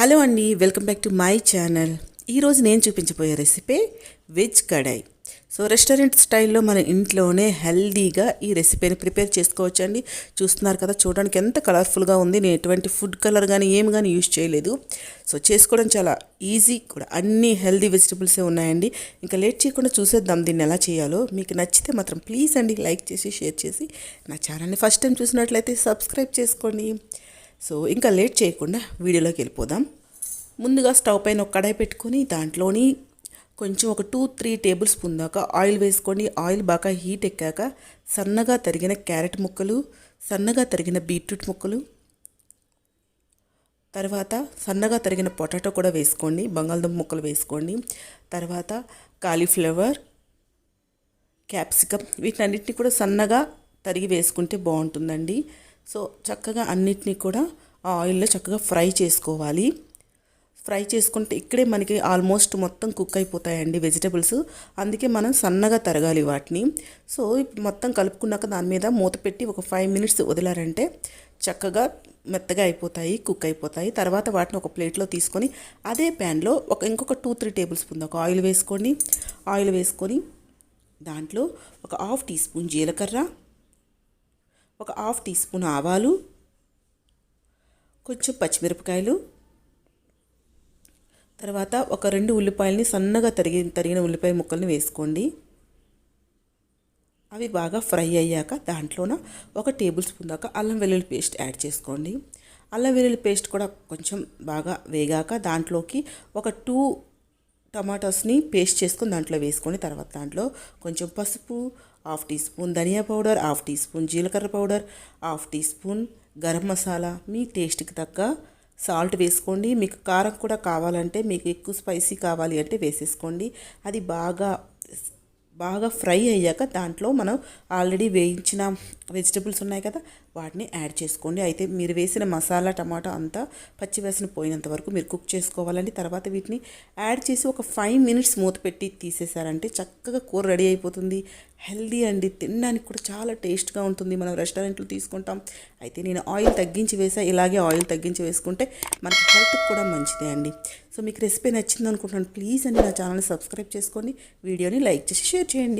Hello అండి welcome back to my channel. ఈరోజు నేను చూపించబోయే recipe veg kadai. So restaurant స్టైల్లో మన ఇంట్లోనే హెల్దీగా ఈ రెసిపీని ప్రిపేర్ చేసుకోవచ్చు అండి చూస్తున్నారు కదా చూడడానికి ఎంత కలర్ఫుల్గా ఉంది. నేను ఎటువంటి ఫుడ్ కలర్ కానీ ఏం కానీ యూజ్ చేయలేదు. సో చేసుకోవడం చాలా ఈజీ కూడా. అన్ని హెల్దీ వెజిటబుల్సే ఉన్నాయండి. ఇంకా లేట్ చేయకుండా చూసేద్దాం దీన్ని ఎలా చేయాలో. మీకు నచ్చితే మాత్రం ప్లీజ్ అండి లైక్ చేసి షేర్ చేసి నా ఛానల్ని ఫస్ట్ టైం చూసినట్లయితే సబ్స్క్రైబ్ చేసుకోండి. సో ఇంకా లేట్ చేయకుండా వీడియోలోకి వెళ్ళిపోదాం. ముందుగా స్టవ్ పైన ఒక కడాయి పెట్టుకొని దాంట్లోని కొంచెం ఒక టూ త్రీ టేబుల్ స్పూన్ దాకా ఆయిల్ వేసుకోండి. ఆయిల్ బాగా హీట్ ఎక్కాక సన్నగా తరిగిన క్యారెట్ ముక్కలు సన్నగా తరిగిన బీట్రూట్ ముక్కలు తర్వాత సన్నగా తరిగిన పొటాటో కూడా వేసుకోండి. బంగాళదుంప ముక్కలు వేసుకోండి. తర్వాత కాలీఫ్లవర్ క్యాప్సికమ్ వీటన్నిటిని కూడా సన్నగా తరిగి వేసుకుంటే బాగుంటుందండి. సో చక్కగా అన్నిటినీ కూడా ఆ ఆయిల్లో చక్కగా ఫ్రై చేసుకోవాలి. ఫ్రై చేసుకుంటే ఇక్కడే మనకి ఆల్మోస్ట్ మొత్తం కుక్ అయిపోతాయండి వెజిటబుల్స్. అందుకే మనం సన్నగా తరగాలి వాటిని. సో ఇప్పుడు మొత్తం కలుపుకున్నాక దాని మీద మూత పెట్టి ఒక ఫైవ్ మినిట్స్ వదిలారంటే చక్కగా మెత్తగా అయిపోతాయి కుక్ అయిపోతాయి. తర్వాత వాటిని ఒక ప్లేట్లో తీసుకొని అదే ప్యాన్లో ఒక ఇంకొక టూ త్రీ టేబుల్ స్పూన్ ఒక ఆయిల్ వేసుకోండి ఆయిల్ వేసుకొని దాంట్లో ఒక హాఫ్ టీ స్పూన్ జీలకర్ర ఒక హాఫ్ టీ స్పూన్ ఆవాలు కొంచెం పచ్చిమిరపకాయలు తర్వాత ఒక రెండు ఉల్లిపాయలని సన్నగా తరిగి తరిగిన ఉల్లిపాయ ముక్కల్ని వేసుకోండి. అవి బాగా ఫ్రై అయ్యాక దాంట్లోన ఒక టేబుల్ స్పూన్ దాకా అల్లం వెల్లుల్లి పేస్ట్ యాడ్ చేసుకోండి. అల్లం వెల్లుల్లి పేస్ట్ కూడా కొంచెం బాగా వేగాక దాంట్లోకి ఒక టూ టమాటోస్ని పేస్ట్ చేసుకొని దాంట్లో వేసుకొని తర్వాత దాంట్లో కొంచెం పసుపు హాఫ్ టీ స్పూన్ ధనియా పౌడర్ హాఫ్ టీ స్పూన్ జీలకర్ర powder half teaspoon garam masala. మీ టేస్ట్కి తగ్గ సాల్ట్ వేసుకోండి. మీకు కారం కూడా కావాలంటే మీకు ఎక్కువ స్పైసీ కావాలి అంటే వేసేసుకోండి. అది బాగా బాగా ఫ్రై అయ్యాక దాంట్లో మనం ఆల్రెడీ వేయించిన వెజిటబుల్స్ ఉన్నాయి కదా వాటిని యాడ్ చేసుకోండి. అయితే మీరు వేసిన మసాలా టమాటా అంతా పచ్చివేసిన పోయినంత వరకు మీరు కుక్ చేసుకోవాలండి. తర్వాత వీటిని యాడ్ చేసి ఒక ఫైవ్ మినిట్స్ మూత పెట్టి తీసేసారంటే చక్కగా కూర రెడీ అయిపోతుంది. హెల్దీ అండి. తినడానికి కూడా చాలా టేస్ట్గా ఉంటుంది. మనం రెస్టారెంట్లో తీసుకుంటాం. అయితే నేను ఆయిల్ తగ్గించి వేసా. ఇలాగే ఆయిల్ తగ్గించి వేసుకుంటే మనకి హెల్త్కి కూడా మంచిదే అండి. సో మీకు రెసిపీ నచ్చింది అనుకుంటున్నాను ప్లీజ్ అండి నా ఛానల్ని సబ్స్క్రైబ్ చేసుకొని వీడియోని లైక్ చేసి షేర్ చేయండి.